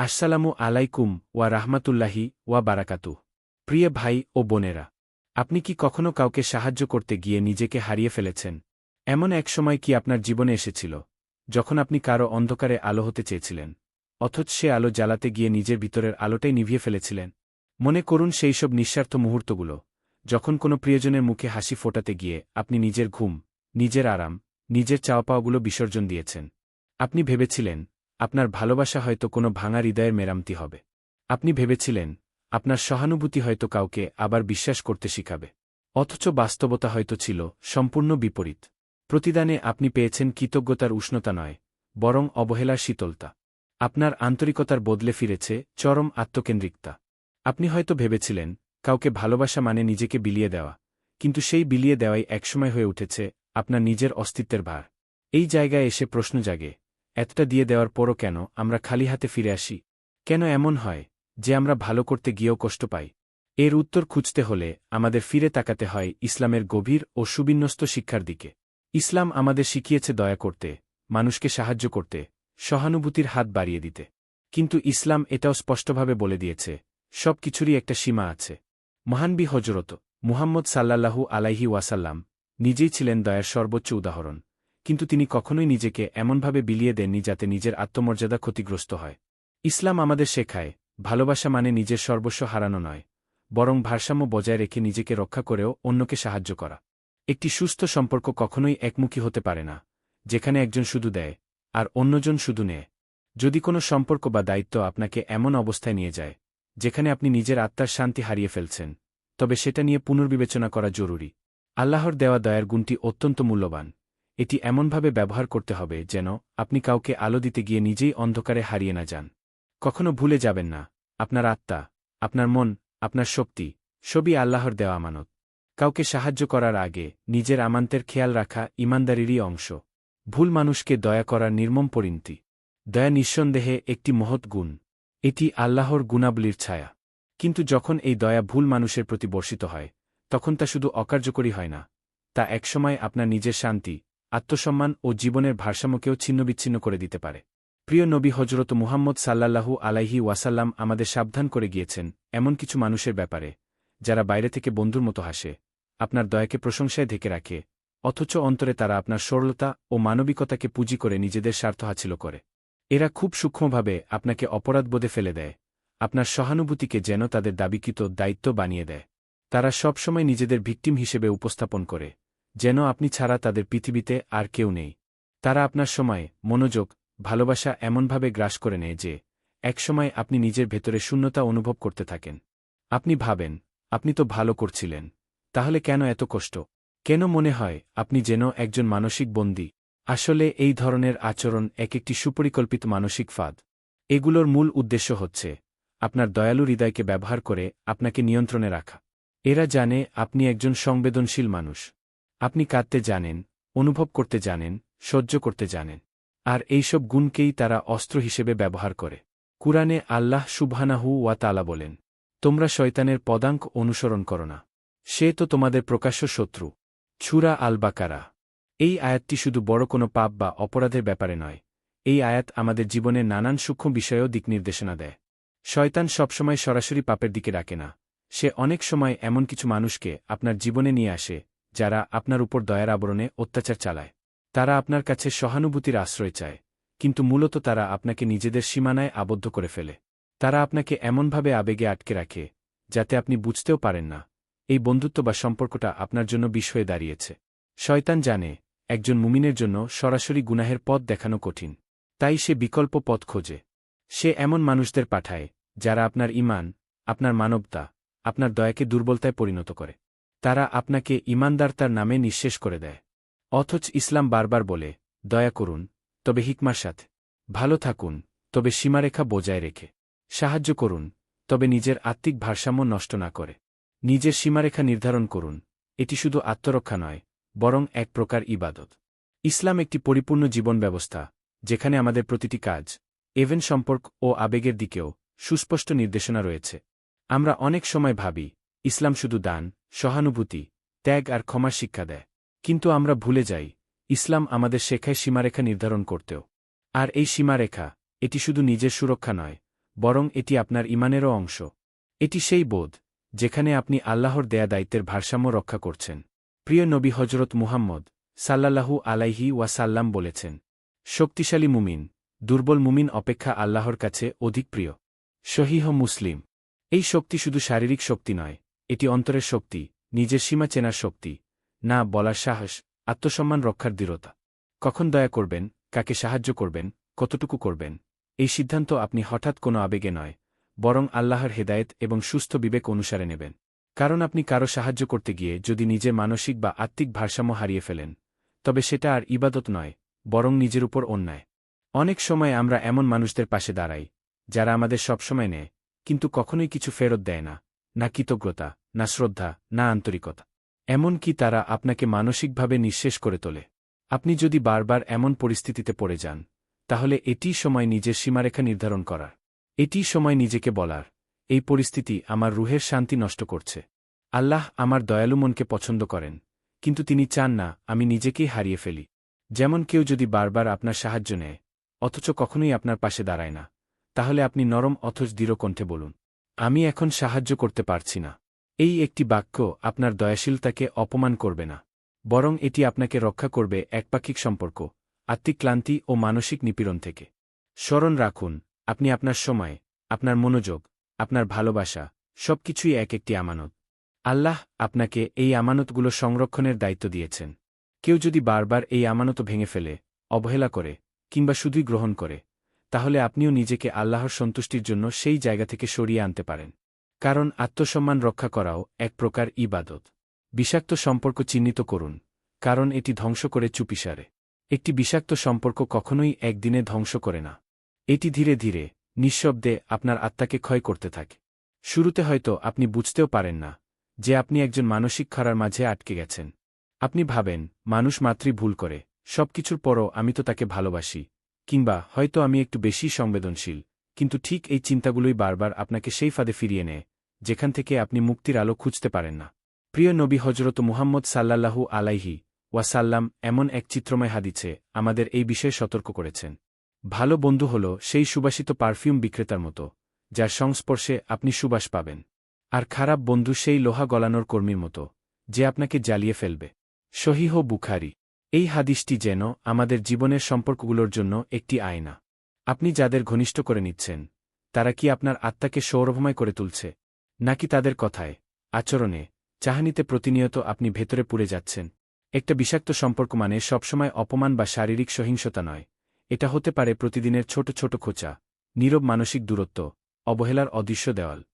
আসসালামু আলাইকুম ওয়া রাহমাতুল্লাহি ওয়া বারাকাতু প্রিয় ভাই ও বোনেরা, আপনি কি কখনো কাউকে সাহায্য করতে গিয়ে নিজেকে হারিয়ে ফেলেছেন? এমন এক সময় কি আপনার জীবনে এসেছিল, যখন আপনি কারও অন্ধকারে আলো হতে চেয়েছিলেন, অথচ সে আলো জ্বালাতে গিয়ে নিজের ভিতরের আলোটাই নিভিয়ে ফেলেছিলেন? মনে করুন সেই সব নিঃস্বার্থ মুহূর্তগুলো, যখন কোনো প্রিয়জনের মুখে হাসি ফোটাতে গিয়ে আপনি নিজের ঘুম, নিজের আরাম, নিজের চাওয়া পাওয়াগুলো বিসর্জন দিয়েছেন। আপনি ভেবেছিলেন আপনার ভালোবাসা হয়তো কোনো ভাঙা হৃদয়ের মেরামতি হবে। আপনি ভেবেছিলেন, আপনার সহানুভূতি হয়তো কাউকে আবার বিশ্বাস করতে শিখাবে। অথচ বাস্তবতা হয়তো ছিল সম্পূর্ণ বিপরীত। প্রতিদানে আপনি পেয়েছেন কৃতজ্ঞতার উষ্ণতা নয়, বরং অবহেলার শীতলতা। আপনার আন্তরিকতার বদলে ফিরেছে চরম আত্মকেন্দ্রিকতা। আপনি হয়তো ভেবেছিলেন, কাউকে ভালোবাসা মানে নিজেকে বিলিয়ে দেওয়া, কিন্তু সেই বিলিয়ে দেওয়াই একসময় হয়ে উঠেছে আপনার নিজের অস্তিত্বের ভার। এই জায়গায় এসে প্রশ্ন জাগে এতটা দিয়ে দেওয়ার পরও কেন আমরা খালি হাতে ফিরে আসি? কেন এমন হয় যে আমরা ভালো করতে গিয়েও কষ্ট পাই? এর উত্তর খুঁজতে হলে আমাদের ফিরে তাকাতে হয় ইসলামের গভীর ও সুবিন্যস্ত শিক্ষার দিকে। ইসলাম আমাদের শিখিয়েছে দয়া করতে, মানুষকে সাহায্য করতে, সহানুভূতির হাত বাড়িয়ে দিতে। কিন্তু ইসলাম এটাও স্পষ্টভাবে বলে দিয়েছে, সব কিছুরই একটা সীমা আছে। মহানবী হজরত মুহাম্মদ সাল্লাল্লাহু আলাইহি ওয়াসাল্লাম নিজেই ছিলেন দয়ার সর্বোচ্চ উদাহরণ। কিন্তু তিনি কখনোই নিজেকে এমনভাবে বিলিয়ে দেননি যাতে নিজের আত্মমর্যাদা ক্ষতিগ্রস্ত হয়। ইসলাম আমাদের শেখায়, ভালোবাসা মানে নিজের সর্বস্ব হারানো নয়, বরং ভারসাম্য বজায় রেখে নিজেকে রক্ষা করেও অন্যকে সাহায্য করা। একটি সুস্থ সম্পর্ক কখনোই একমুখী হতে পারে না, যেখানে একজন শুধু দেয়, আর অন্যজন শুধু নেয়। যদি কোনো সম্পর্ক বা দায়িত্ব আপনাকে এমন অবস্থায় নিয়ে যায়, যেখানে আপনি নিজের আত্মার শান্তি হারিয়ে ফেলছেন, তবে সেটা নিয়ে পুনর্বিবেচনা করা জরুরি। আল্লাহর দেওয়া দয়ার গুণটি অত্যন্ত মূল্যবান। এটি এমনভাবে ব্যবহার করতে হবে যেন আপনি কাউকে আলো দিতে গিয়ে নিজেই অন্ধকারে হারিয়ে না যান। কখনো ভুলে যাবেন না, আপনার আত্মা, আপনার মন, আপনার শক্তি, সবই আল্লাহর দেওয়া আমানত। কাউকে সাহায্য করার আগে নিজের আমান্তের খেয়াল রাখা ইমানদারিরই অংশ। ভুল মানুষকে দয়া করার নির্মম পরিণতি। দয়া নিঃসন্দেহে একটি মহৎ গুণ। এটি আল্লাহর গুণাবলীর ছায়া। কিন্তু যখন এই দয়া ভুল মানুষের প্রতি বর্ষিত হয়, তখন তা শুধু অকার্যকরী হয় না, তা একসময় আপনার নিজের শান্তি আত্মসম্মান ও জীবনের ভারসাম্যকেও ছিন্নবিচ্ছিন্ন করে দিতে পারে। প্রিয় নবী হজরত মুহাম্মদ সাল্লাল্লাহু আলাইহি ওয়াসাল্লাম আমাদের সাবধান করে গিয়েছেন এমন কিছু মানুষের ব্যাপারে, যারা বাইরে থেকে বন্ধুর মতো হাসে। আপনার দয়াকে প্রশংসায় ঢেকে রাখে, অথচ অন্তরে তারা আপনার সরলতা ও মানবিকতাকে পুঁজি করে নিজেদের স্বার্থ হাসিল করে। এরা খুব সূক্ষ্মভাবে আপনাকে অপরাধবোধে ফেলে দেয়, আপনার সহানুভূতিকে যেন তাদের দাবিকৃত দায়িত্ব বানিয়ে দেয়। তারা সবসময় নিজেদের ভিকটিম হিসেবে উপস্থাপন করে। যেন আপনি ছাড়া তাদের পৃথিবীতে আর কেউ নেই। তারা আপনার সময়, মনোযোগ, ভালোবাসা এমনভাবে গ্রাস করে নেয় যে, একসময় আপনি নিজের ভেতরে শূন্যতা অনুভব করতে থাকেন। আপনি ভাবেন, আপনি তো ভালো করছিলেন, তাহলে কেন এত কষ্ট? কেন মনে হয় আপনি যেন একজন মানসিক বন্দী? আসলে এই ধরনের আচরণ এক একটি সুপরিকল্পিত মানসিক ফাঁদ। এগুলোর মূল উদ্দেশ্য হচ্ছে, আপনার দয়ালু হৃদয়কে ব্যবহার করে আপনাকে নিয়ন্ত্রণে রাখা। এরা জানে আপনি একজন সংবেদনশীল মানুষ। আপনি কাঁদতে জানেন, অনুভব করতে জানেন, সহ্য করতে জানেন। আর এইসব গুণকেই তারা অস্ত্র হিসেবে ব্যবহার করে। কুরআনে আল্লাহ সুবহানাহু ওয়া তালা বলেন, তোমরা শয়তানের পদাঙ্ক অনুসরণ করো না। সে তো তোমাদের প্রকাশ্য শত্রু। ছুরা আল বাকারা এই আয়াতটি শুধু বড় কোনো পাপ বা অপরাধের ব্যাপারে নয়। এই আয়াত আমাদের জীবনের নানান সূক্ষ্ম বিষয়েও দিক নির্দেশনা দেয়। শয়তান সবসময় সরাসরি পাপের দিকে রাখে না। সে অনেক সময় এমন কিছু মানুষকে আপনার জীবনে নিয়ে আসে যারা আপনার উপর দয়ার আবরণে অত্যাচার চালায়। তারা আপনার কাছে সহানুভূতির আশ্রয় চায়, কিন্তু মূলত তারা আপনাকে নিজেদের সীমানায় আবদ্ধ করে ফেলে। তারা আপনাকে এমনভাবে আবেগে আটকে রাখে, যাতে আপনি বুঝতেও পারেন না, এই বন্ধুত্ব বা সম্পর্কটা আপনার জন্য বিষয়ে দাঁড়িয়েছে। শয়তান জানে, একজন মুমিনের জন্য সরাসরি গুনাহের পথ দেখানো কঠিন, তাই সে বিকল্প পথ খোঁজে। সে এমন মানুষদের পাঠায়, যারা আপনার ইমান আপনার মানবতা, আপনার দয়াকে দুর্বলতায় পরিণত করে। তারা আপনাকে ইমানদারতার নামে নিঃশেষ করে দেয়। অথচ ইসলাম বারবার বলে, দয়া করুন, তবে হিকমার সাথে। ভালো থাকুন, তবে সীমারেখা বজায় রেখে। সাহায্য করুন, তবে নিজের আত্মিক ভারসাম্য নষ্ট না করে। নিজের সীমারেখা নির্ধারণ করুন, এটি শুধু আত্মরক্ষা নয়, বরং এক প্রকার ইবাদত। ইসলাম একটি পরিপূর্ণ জীবন ব্যবস্থা, যেখানে আমাদের প্রতিটি কাজ, এভেন সম্পর্ক ও আবেগের দিকেও সুস্পষ্ট নির্দেশনা রয়েছে। আমরা অনেক সময় ভাবি, ইসলাম শুধু দান সহানুভূতি, ত্যাগ আর ক্ষমার শিক্ষা দেয়। কিন্তু আমরা ভুলে যাই, ইসলাম আমাদের শেখায় সীমারেখা নির্ধারণ করতেও। আর এই সীমারেখা, এটি শুধু নিজের সুরক্ষা নয়, বরং এটি আপনার ইমানেরও অংশ। এটি সেই বোধ, যেখানে আপনি আল্লাহর দেয়া দায়িত্বের ভারসাম্য রক্ষা করছেন। প্রিয় নবী হজরত মুহাম্মদ সাল্লাল্লাহু আলাইহি ওয়াসাল্লাম বলেছেন, শক্তিশালী মুমিন, দুর্বল মুমিন অপেক্ষা আল্লাহর কাছে অধিক প্রিয়। সহিহ মুসলিম, এই শক্তি শুধু শারীরিক শক্তি নয় এটি অন্তরের শক্তি, নিজের সীমা চেনার শক্তি, না বলার সাহস, আত্মসম্মান রক্ষার দৃঢ়তা। কখন দয়া করবেন, কাকে সাহায্য করবেন, কতটুকু করবেন? এই সিদ্ধান্ত আপনি হঠাৎ কোনো আবেগে নয়, বরং আল্লাহর হেদায়েত এবং সুস্থ বিবেক অনুসারে নেবেন। কারণ আপনি কারও সাহায্য করতে গিয়ে যদি নিজে মানসিক বা আত্মিক ভারসাম্য হারিয়ে ফেলেন, তবে সেটা আর ইবাদত নয়, বরং নিজের উপর অন্যায়। অনেক সময় আমরা এমন মানুষদের পাশে দাঁড়াই, যারা আমাদের সবসময় নেয়, কিন্তু কখনোই কিছু ফেরত দেয় না না কৃতজ্ঞতা না শ্রদ্ধা, না আন্তরিকতা। এমন কি তারা আপনাকে মানসিকভাবে নিঃশেষ করে তোলে। আপনি যদি বারবার এমন পরিস্থিতিতে পড়ে যান, তাহলে এটিই সময় নিজের সীমারেখা নির্ধারণ করার। এটিই সময় নিজেকে বলার, এই পরিস্থিতি আমার রুহের শান্তি নষ্ট করছে। আল্লাহ আমার দয়ালু মনকে পছন্দ করেন, কিন্তু তিনি চান না আমি নিজেকেই হারিয়ে ফেলি। যেমন কেউ যদি বারবার আপনার সাহায্য নেয়, অথচ কখনোই আপনার পাশে দাঁড়ায় না, তাহলে আপনি নরম অথচ দৃঢ় কণ্ঠে বলুন, আমি এখন সাহায্য করতে পারছি না। এই একটি বাক্য আপনার দয়াশীলতাকে অপমান করবে না, বরং এটি আপনাকে রক্ষা করবে একপাক্ষিক সম্পর্ক, আত্মিক ক্লান্তি ও মানসিক নিপীড়ন থেকে। স্মরণ রাখুন, আপনি আপনার সময়, আপনার মনোযোগ, আপনার ভালোবাসা, সবকিছুই এক একটি আমানত। আল্লাহ আপনাকে এই আমানতগুলো সংরক্ষণের দায়িত্ব দিয়েছেন। কেউ যদি বারবার এই আমানত ভেঙে ফেলে, অবহেলা করে, কিংবা শুধুই গ্রহণ করে, তাহলে আপনিও নিজেকে আল্লাহর সন্তুষ্টির জন্য সেই জায়গা থেকে সরিয়ে আনতে পারেন। কারণ আত্মসম্মান রক্ষা করাও এক প্রকার ইবাদত। বিষাক্ত সম্পর্ক চিহ্নিত করুন, কারণ এটি ধ্বংস করে চুপিসারে। একটি বিষাক্ত সম্পর্ক কখনোই একদিনে ধ্বংস করে না। এটি ধীরে ধীরে, নিঃশব্দে আপনার আত্মাকে ক্ষয় করতে থাকে। শুরুতে হয়তো আপনি বুঝতেও পারেন না, যে আপনি একজন মানসিক খারার মাঝে আটকে গেছেন। আপনি ভাবেন, মানুষ মাত্রই ভুল করে, সবকিছুর পরও আমি তো তাকে ভালোবাসি, কিংবা হয়তো আমি একটু বেশি সংবেদনশীল, কিন্তু ঠিক এই চিন্তাগুলোই বারবার আপনাকে সেই ফাঁদে ফিরিয়ে নেয় যেখান থেকে আপনি মুক্তির আলো খুঁজতে পারেন না। প্রিয় নবী হজরত মুহাম্মদ সাল্লাল্লাহু আলাইহি ওয়াসাল্লাম এমন এক চিত্রময় হাদিছে আমাদের এই বিষয়ে সতর্ক করেছেন। ভালো বন্ধু হল সেই সুবাসিত পারফিউম বিক্রেতার মতো, যার সংস্পর্শে আপনি সুবাস পাবেন। আর খারাপ বন্ধু সেই লোহা গলানোর কর্মীর মতো, যে আপনাকে জ্বালিয়ে ফেলবে। সহিহ বুখারি। এই হাদিসটি যেন আমাদের জীবনের সম্পর্কগুলোর জন্য একটি আয়না। আপনি যাদের ঘনিষ্ঠ করে নিচ্ছেন, তারা কি আপনার আত্মাকে সৌরভময় করে তুলছে? নাকি তাদের কথায়, আচরণে, চাহানিতে প্রতিনিয়ত আপনি ভেতরে পুড়ে যাচ্ছেন। একটা বিষাক্ত সম্পর্ক মানে সবসময় অপমান বা শারীরিক সহিংসতা নয়। এটা হতে পারে প্রতিদিনের ছোট ছোট খোঁচা, নীরব মানসিক দূরত্ব, অবহেলার অদৃশ্য দেওয়াল।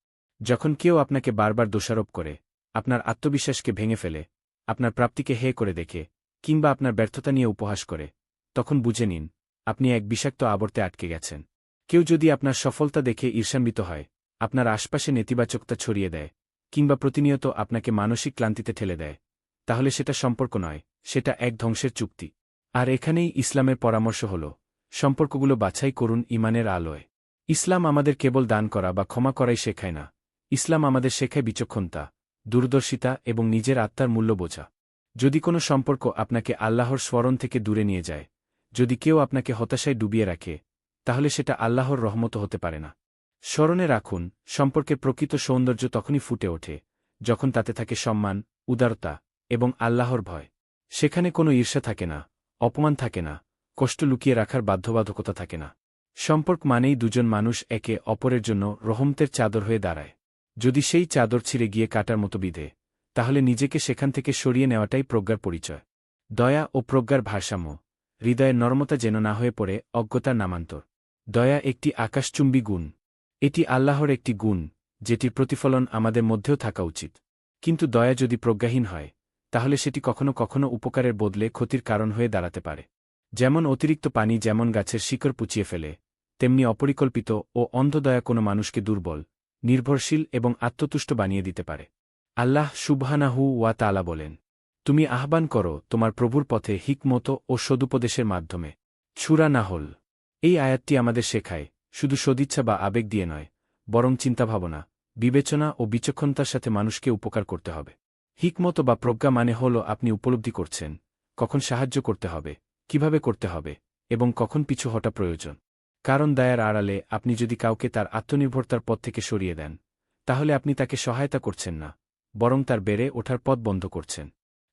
যখন কেউ আপনাকে বারবার দোষারোপ করে, আপনার আত্মবিশ্বাসকে ভেঙে ফেলে, আপনার প্রাপ্তিকে হে করে দেখে, কিংবা আপনার ব্যর্থতা নিয়ে উপহাস করে, তখন বুঝে নিন, আপনি এক বিষাক্ত আবর্তে আটকে গেছেন। কেউ যদি আপনার সফলতা দেখে ঈর্ষান্বিত হয় আপনার আশপাশে নেতিবাচকতা ছড়িয়ে দেয়, কিংবা প্রতিনিয়ত আপনাকে মানসিক ক্লান্তিতে ঠেলে দেয়। তাহলে সেটা সম্পর্ক নয়, সেটা এক ধ্বংসের চুক্তি। আর এখানেই ইসলামের পরামর্শ হল, সম্পর্কগুলো বাছাই করুন ইমানের আলোয়। ইসলাম আমাদের কেবল দান করা বা ক্ষমা করাই শেখায় না। ইসলাম আমাদের শেখায় বিচক্ষণতা, দূরদর্শিতা এবং নিজের আত্মার মূল্য বোঝা। যদি কোনো সম্পর্ক আপনাকে আল্লাহর স্মরণ থেকে দূরে নিয়ে যায়, যদি কেউ আপনাকে হতাশায় ডুবিয়ে রাখে, তাহলে সেটা আল্লাহর রহমত হতে পারে না। স্মরণে রাখুন সম্পর্কের প্রকৃত সৌন্দর্য তখনই ফুটে ওঠে, যখন তাতে থাকে সম্মান, উদারতা এবং আল্লাহর ভয়। সেখানে কোনো ঈর্ষা থাকে না, অপমান থাকে না, কষ্ট লুকিয়ে রাখার বাধ্যবাধকতা থাকে না। সম্পর্ক মানেই দুজন মানুষ একে অপরের জন্য রহমতের চাদর হয়ে দাঁড়ায়। যদি সেই চাদর ছিঁড়ে গিয়ে কাটার মতো বিধে, তাহলে নিজেকে সেখান থেকে সরিয়ে নেওয়াটাই প্রজ্ঞার পরিচয়। দয়া ও প্রজ্ঞার ভারসাম্য, হৃদয়ের নর্মতা যেন না হয়ে পড়ে অজ্ঞতার নামান্তর। দয়া একটি আকাশচুম্বী গুণ। এটি আল্লাহর একটি গুণ, যেটির প্রতিফলন আমাদের মধ্যেও থাকা উচিত। কিন্তু দয়া যদি প্রজ্ঞাহীন হয়, তাহলে সেটি কখনো কখনো উপকারের বদলে ক্ষতির কারণ হয়ে দাঁড়াতে পারে। যেমন অতিরিক্ত পানি যেমন গাছের শিকড় পুচিয়ে ফেলে, তেমনি অপরিকল্পিত ও অন্ধদয়া কোনো মানুষকে দুর্বল, নির্ভরশীল এবং আত্মতুষ্ট বানিয়ে দিতে পারে। আল্লাহ সুবহানাহু ওয়া তালা বলেন, তুমি আহ্বান করো তোমার প্রভুর পথে হিকমতো ও সদুপদেশের মাধ্যমে। ছুরা না হল এই আয়াতটি আমাদের শেখায় শুধু সদিচ্ছা বা আবেগ দিয়ে নয়, বরং চিন্তাভাবনা, বিবেচনা ও বিচক্ষণতার সাথে মানুষকে উপকার করতে হবে। হিকমত বা প্রজ্ঞা মানে হল আপনি উপলব্ধি করছেন, কখন সাহায্য করতে হবে, কীভাবে করতে হবে, এবং কখন পিছু হটা প্রয়োজন। কারণ দয়ার আড়ালে আপনি যদি কাউকে তার আত্মনির্ভরতার পথ থেকে সরিয়ে দেন, তাহলে আপনি তাকে সহায়তা করছেন না, বরং তার বেড়ে ওঠার পথ বন্ধ করছেন।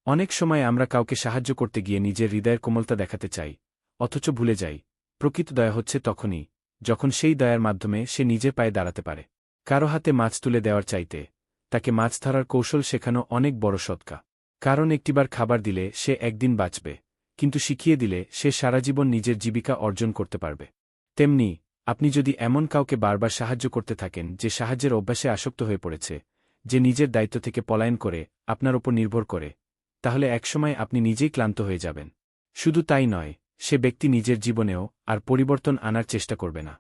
অনেক সময় আমরা কাউকে সাহায্য করতে গিয়ে নিজের হৃদয়ের কোমলতা দেখাতে চাই, অথচ ভুলে যাই, প্রকৃত দয়া হচ্ছে তখনই যখন সেই দয়ার মাধ্যমে সে নিজে পায়ে দাঁড়াতে পারে। কারও হাতে মাছ তুলে দেওয়ার চাইতে তাকে মাছ ধরার কৌশল শেখানো অনেক বড় সৎকা। কারণ একটিবার খাবার দিলে সে একদিন বাঁচবে, কিন্তু শিখিয়ে দিলে সে সারা জীবন নিজের জীবিকা অর্জন করতে পারবে। তেমনি, আপনি যদি এমন কাউকে বারবার সাহায্য করতে থাকেন যে সাহায্যের অভ্যাসে আসক্ত হয়ে পড়েছে, যে নিজের দায়িত্ব থেকে পলায়ন করে, আপনার ওপর নির্ভর করে, তাহলে একসময় আপনি নিজেই ক্লান্ত হয়ে যাবেন। শুধু তাই নয় সে ব্যক্তি নিজের জীবনেও আর পরিবর্তন আনার চেষ্টা করবে না।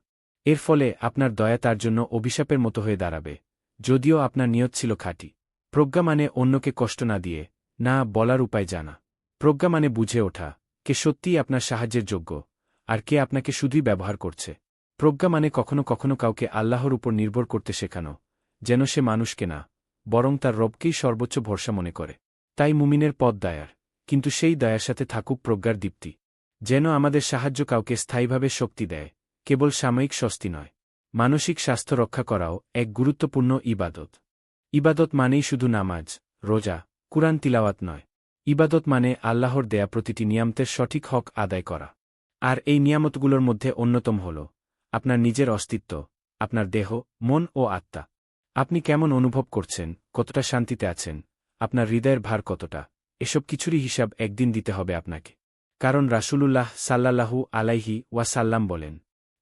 এর ফলে আপনার দয়া তার জন্য অভিশাপের মতো হয়ে দাঁড়াবে, যদিও আপনার নিয়ত ছিল খাঁটি। প্রজ্ঞা মানে অন্যকে কষ্ট না দিয়ে, না বলার উপায় জানা। প্রজ্ঞা মানে বুঝে ওঠা, কে সত্যিই আপনার সাহায্যের যোগ্য, আর কে আপনাকে শুধুই ব্যবহার করছে। প্রজ্ঞা মানে কখনো কখনো কাউকে আল্লাহর উপর নির্ভর করতে শেখানো, যেন সে মানুষকে না, বরং তার রবকেই সর্বোচ্চ ভরসা মনে করে। তাই মুমিনের পদ দায়ার, কিন্তু সেই দয়ার সাথে থাকুক প্রজ্ঞার দীপ্তি। যেন আমাদের সাহায্য কাউকে স্থায়ীভাবে শক্তি দেয়, কেবল সাময়িক স্বস্তি নয়। মানসিক স্বাস্থ্য রক্ষা করাও এক গুরুত্বপূর্ণ ইবাদত। ইবাদত মানেই শুধু নামাজ, রোজা, কুরআন তিলাওয়াত নয়। ইবাদত মানে আল্লাহর দেয়া প্রতিটি নিয়ামতের সঠিক হক আদায় করা। আর এই নিয়ামতগুলোর মধ্যে অন্যতম হল, আপনার নিজের অস্তিত্ব, আপনার দেহ, মন ও আত্মা। আপনি কেমন অনুভব করছেন, কতটা শান্তিতে আছেন, আপনার হৃদয়ের ভার কতটা, এসব কিছুরই হিসাব একদিন দিতে হবে আপনাকে। কারণ রাসূলুল্লাহ সাল্লাল্লাহু আলাইহি ওয়াসাল্লাম বলেন,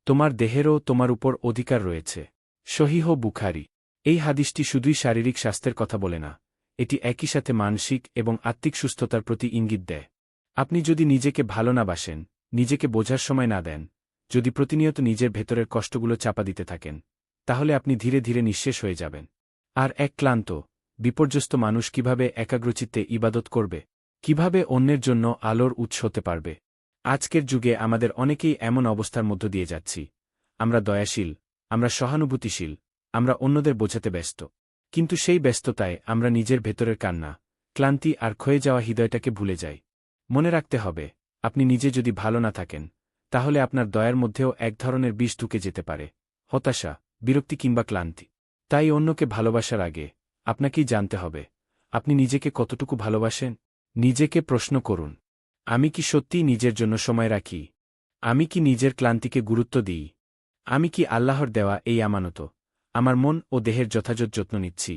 তোমার দেহেরও তোমার উপর অধিকার রয়েছে। সহিহ বুখারি, এই হাদিসটি শুধুই শারীরিক স্বাস্থ্যের কথা বলে না, এটি একই সাথে মানসিক এবং আত্মিক সুস্থতার প্রতি ইঙ্গিত দেয়। আপনি যদি নিজেকে ভালো না বাসেন, নিজেকে বোঝার সময় না দেন, যদি প্রতিনিয়ত নিজের ভেতরের কষ্টগুলো চাপা দিতে থাকেন, তাহলে আপনি ধীরে ধীরে নিঃশেষ হয়ে যাবেন। আর এক ক্লান্ত, বিপর্যস্ত মানুষ কীভাবে একাগ্রচিত্তে ইবাদত করবে? কীভাবে অন্যের জন্য আলোর উৎস হতে পারবে? আজকের যুগে আমাদের অনেকেই এমন অবস্থার মধ্য দিয়ে যাচ্ছি। আমরা দয়াশীল, আমরা সহানুভূতিশীল, আমরা অন্যদের বোঝাতে ব্যস্ত। কিন্তু সেই ব্যস্ততায় আমরা নিজের ভেতরের কান্না, ক্লান্তি আর ক্ষয়ে যাওয়া হৃদয়টাকে ভুলে যাই। মনে রাখতে হবে, আপনি নিজে যদি ভালো না থাকেন, তাহলে আপনার দয়ার মধ্যেও এক ধরনের বিষ ঢুকে যেতে পারে। হতাশা, বিরক্তি কিংবা ক্লান্তি। তাই অন্যকে ভালোবাসার আগে আপনাকেই জানতে হবে, আপনি নিজেকে কতটুকু ভালোবাসেন? নিজেকে প্রশ্ন করুন, আমি কি সত্যিই নিজের জন্য সময় রাখি? আমি কি নিজের ক্লান্তিকে গুরুত্ব দিই? আমি কি আল্লাহর দেওয়া এই আমানত, আমার মন ও দেহের যথাযথ যত্ন নিচ্ছি?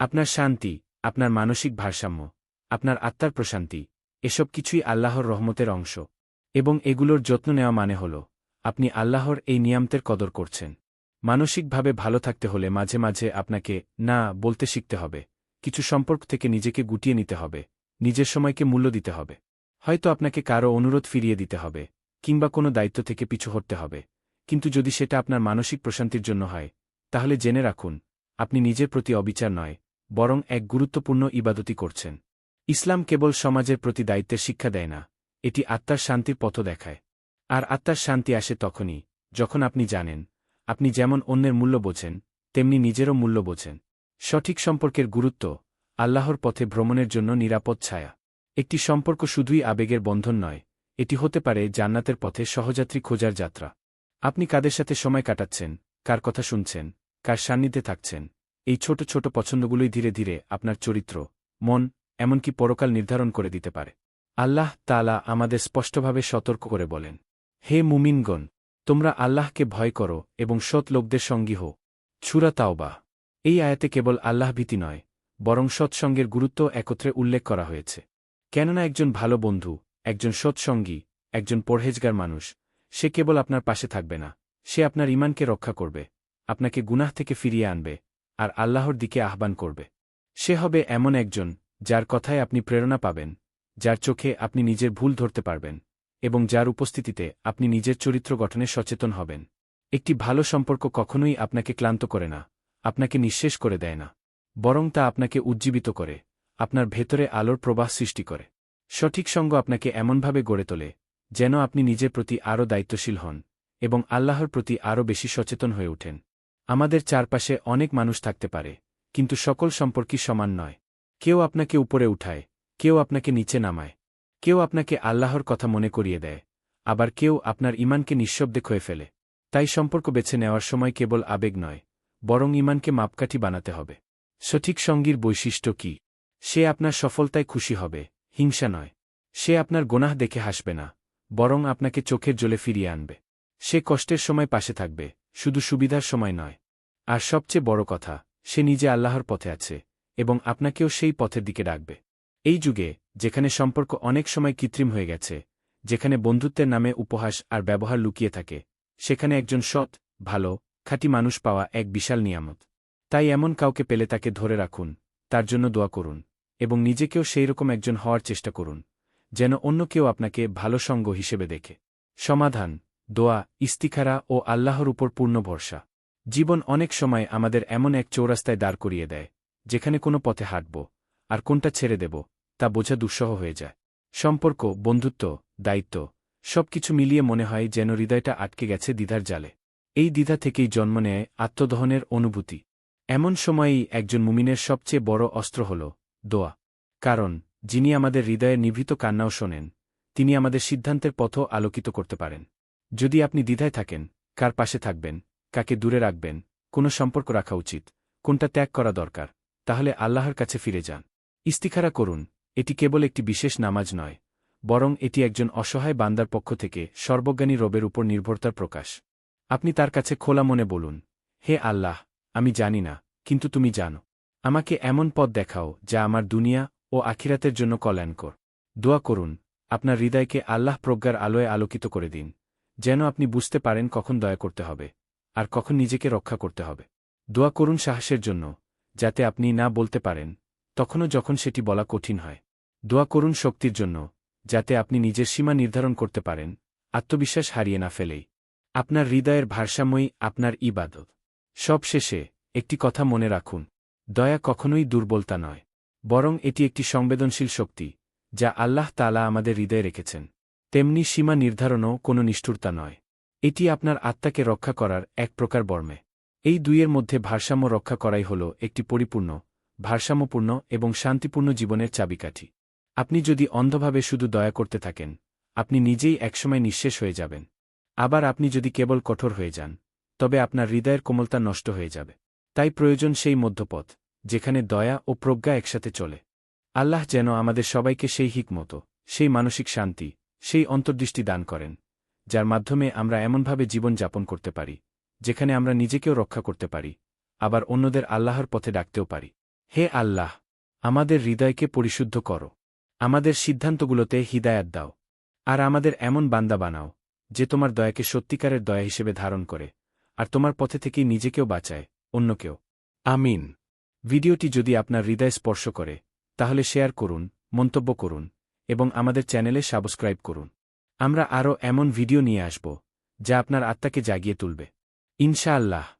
আপনার শান্তি, আপনার মানসিক ভারসাম্য, আপনার আত্মার প্রশান্তি, এসব কিছুই আল্লাহর রহমতের অংশ, এবং এগুলোর যত্ন নেওয়া মানে হল, আপনি আল্লাহর এই নিয়ামতের কদর করছেন। মানসিকভাবে ভালো থাকতে হলে মাঝে মাঝে আপনাকে, না, বলতে শিখতে হবে, কিছু সম্পর্ক থেকে নিজেকে গুটিয়ে নিতে হবে। নিজের সময়কে মূল্য দিতে হবে। হয়তো আপনাকে কারও অনুরোধ ফিরিয়ে দিতে হবে, কিংবা কোনো দায়িত্ব থেকে পিছু হটতে হবে। কিন্তু যদি সেটা আপনার মানসিক প্রশান্তির জন্য হয়, তাহলে জেনে রাখুন, আপনি নিজের প্রতি অবিচার নয়, বরং এক গুরুত্বপূর্ণ ইবাদতি করছেন। ইসলাম কেবল সমাজের প্রতি দায়িত্বের শিক্ষা দেয় না, এটি আত্মার শান্তির পথ দেখায়। আর আত্মার শান্তি আসে তখনই, যখন আপনি জানেন, আপনি যেমন অন্যের মূল্য বোঝেন, তেমনি নিজেরও মূল্য বোঝেন। সঠিক সম্পর্কের গুরুত্ব আল্লাহর পথে ভ্রমণের জন্য নিরাপদ ছায়া। একটি সম্পর্ক শুধুই আবেগের বন্ধন নয়, এটি হতে পারে জান্নাতের পথে সহযাত্রী খোঁজার যাত্রা। আপনি কাদের সাথে সময় কাটাচ্ছেন, কার কথা শুনছেন, কার সান্নিধ্যে থাকছেন, এই ছোট ছোট পছন্দগুলোই ধীরে ধীরে আপনার চরিত্র, মন, এমনকি পরকাল নির্ধারণ করে দিতে পারে। আল্লাহ তালা আমাদের স্পষ্টভাবে সতর্ক করে বলেন, হে মুমিনগণ, তোমরা আল্লাহকে ভয় করো এবং সৎ লোকদের সঙ্গী হো ছুরা তাওবা এই আয়াতে কেবল আল্লাহ ভীতি নয় বরং সৎসঙ্গের গুরুত্ব একত্রে উল্লেখ করা হয়েছে। কেননা একজন ভালো বন্ধু, একজন সৎসঙ্গী, একজন পরহেজগার মানুষ, সে কেবল আপনার পাশে থাকবে না, সে আপনার ইমানকে রক্ষা করবে, আপনাকে গুনাহ থেকে ফিরিয়ে আনবে, আর আল্লাহর দিকে আহ্বান করবে। সে হবে এমন একজন, যার কথায় আপনি প্রেরণা পাবেন, যার চোখে আপনি নিজের ভুল ধরতে পারবেন, এবং যার উপস্থিতিতে আপনি নিজের চরিত্র গঠনে সচেতন হবেন। একটি ভালো সম্পর্ক কখনোই আপনাকে ক্লান্ত করে না, আপনাকে নিঃশেষ করে দেয় না। বরং তা আপনাকে উজ্জীবিত করে, আপনার ভেতরে আলোর প্রবাহ সৃষ্টি করে। সঠিক সঙ্গ আপনাকে এমনভাবে গড়ে তোলে, যেন আপনি নিজের প্রতি আরও দায়িত্বশীল হন এবং আল্লাহর প্রতি আরও বেশি সচেতন হয়ে ওঠেন। আমাদের চারপাশে অনেক মানুষ থাকতে পারে, কিন্তু সকল সম্পর্কই সমান নয়। কেউ আপনাকে উপরে উঠায়, কেউ আপনাকে নিচে নামায়, কেউ আপনাকে আল্লাহর কথা মনে করিয়ে দেয়, আবার কেউ আপনার ইমানকে নিঃশব্দে ক্ষয়ে ফেলে। তাই সম্পর্ক বেছে নেওয়ার সময় কেবল আবেগ নয়, বরং ইমানকে মাপকাঠি বানাতে হবে। সঠিক সঙ্গীর বৈশিষ্ট্য কি? সে আপনার সফলতায় খুশি হবে, হিংসা নয়। সে আপনার গোনাহ দেখে হাসবে না, বরং আপনাকে চোখের জলে ফিরিয়ে আনবে। সে কষ্টের সময় পাশে থাকবে, শুধু সুবিধার সময় নয়। আর সবচেয়ে বড় কথা, সে নিজে আল্লাহর পথে আছে, এবং আপনাকেও সেই পথের দিকে ডাকবে। এই যুগে, যেখানে সম্পর্ক অনেক সময় কৃত্রিম হয়ে গেছে, যেখানে বন্ধুত্বের নামে উপহাস আর ব্যবহার লুকিয়ে থাকে, সেখানে একজন সৎ, ভালো, খাঁটি মানুষ পাওয়া এক বিশাল নিয়ামত। তাই এমন কাউকে পেলে তাকে ধরে রাখুন, তার জন্য দোয়া করুন, এবং নিজেকেও সেই রকম একজন হওয়ার চেষ্টা করুন, যেন অন্য কেউ আপনাকে ভালো সঙ্গ হিসেবে দেখে। সমাধান, দোয়া, ইস্তিখারা ও আল্লাহর উপর পূর্ণ ভরসা। জীবন অনেক সময় আমাদের এমন এক চৌরাস্তায় দাঁড় করিয়ে দেয়, যেখানে কোনো পথে হাঁটব, আর কোনটা ছেড়ে দেব, তা বোঝা দুঃসহ হয়ে যায়। সম্পর্ক, বন্ধুত্ব, দায়িত্ব, সবকিছু মিলিয়ে মনে হয় যেন হৃদয়টা আটকে গেছে দ্বিধার জালে। এই দ্বিধা থেকেই জন্ম নেয় আত্মদহনের অনুভূতি। এমন সময়েই একজন মুমিনের সবচেয়ে বড় অস্ত্র হল, দোয়া। কারণ, যিনি আমাদের হৃদয়ে নিভৃত কান্নাও শোনেন, তিনি আমাদের সিদ্ধান্তের পথও আলোকিত করতে পারেন। যদি আপনি দ্বিধায় থাকেন, কার পাশে থাকবেন, কাকে দূরে রাখবেন, কোনো সম্পর্ক রাখা উচিত, কোনটা ত্যাগ করা দরকার, তাহলে আল্লাহর কাছে ফিরে যান। ইস্তিখারা করুন, এটি কেবল একটি বিশেষ নামাজ নয়, বরং এটি একজন অসহায় বান্দার পক্ষ থেকে সর্বজ্ঞানী রবের উপর নির্ভরতার প্রকাশ। আপনি তার কাছে খোলা মনে বলুন, হে আল্লাহ আমি জানি না, কিন্তু তুমি জানো। আমাকে এমন পথ দেখাও যা আমার দুনিয়া ও আখিরাতের জন্য কল্যাণকর। দোয়া করুন, আপনার হৃদয়কে আল্লাহ প্রজ্ঞার আলোয় আলোকিত করে দিন, যেন আপনি বুঝতে পারেন কখন দয়া করতে হবে, আর কখন নিজেকে রক্ষা করতে হবে। দোয়া করুন সাহসের জন্য, যাতে আপনি না বলতে পারেন, তখনও যখন সেটি বলা কঠিন হয়। দোয়া করুন শক্তির জন্য, যাতে আপনি নিজের সীমা নির্ধারণ করতে পারেন, আত্মবিশ্বাস হারিয়ে না ফেলেই। আপনার হৃদয়ের ভারসাম্যই আপনার ইবাদত। সব শেষে একটি কথা মনে রাখুন, দয়া কখনোই দুর্বলতা নয়, বরং এটি একটি সংবেদনশীল শক্তি, যা আল্লাহ তালা আমাদের হৃদয়ে রেখেছেন। তেমনি সীমা নির্ধারণও কোনো নিষ্ঠুরতা নয়। এটি আপনার আত্মাকে রক্ষা করার এক প্রকার বর্মে। এই দুইয়ের মধ্যে ভারসাম্য রক্ষা করাই হল একটি পরিপূর্ণ, ভারসাম্যপূর্ণ এবং শান্তিপূর্ণ জীবনের চাবিকাঠি। আপনি যদি অন্ধভাবে শুধু দয়া করতে থাকেন, আপনি নিজেই একসময় নিঃশেষ হয়ে যাবেন। আবার আপনি যদি কেবল কঠোর হয়ে যান তবে আপনার হৃদয়ের কোমলতা নষ্ট হয়ে যাবে। তাই প্রয়োজন সেই মধ্যপথ, যেখানে দয়া ও প্রজ্ঞা একসাথে চলে। আল্লাহ যেন আমাদের সবাইকে সেই হিকমত, সেই মানসিক শান্তি, সেই অন্তর্দৃষ্টি দান করেন, যার মাধ্যমে আমরা এমনভাবে জীবন যাপন করতে পারি, যেখানে আমরা নিজেকেও রক্ষা করতে পারি, আবার অন্যদের আল্লাহর পথে ডাকতেও পারি। হে আল্লাহ, আমাদের হৃদয়কে পরিশুদ্ধ করো। আমাদের সিদ্ধান্তগুলোতে হিদায়াত দাও। আর আমাদের এমন বান্দা বানাও, যে তোমার দয়াকে সত্যিকারের দয়া হিসেবে ধারণ করে। আর তোমার পথে থেকেই নিজেকেও বাঁচায় অন্য কেউ আমিন। ভিডিওটি যদি আপনার হৃদয় স্পর্শ করে, তাহলে শেয়ার করুন, মন্তব্য করুন, এবং আমাদের চ্যানেলে সাবস্ক্রাইব করুন। আমরা আরও এমন ভিডিও নিয়ে আসব, যা আপনার আত্মাকে জাগিয়ে তুলবে। ইনশাআল্লাহ।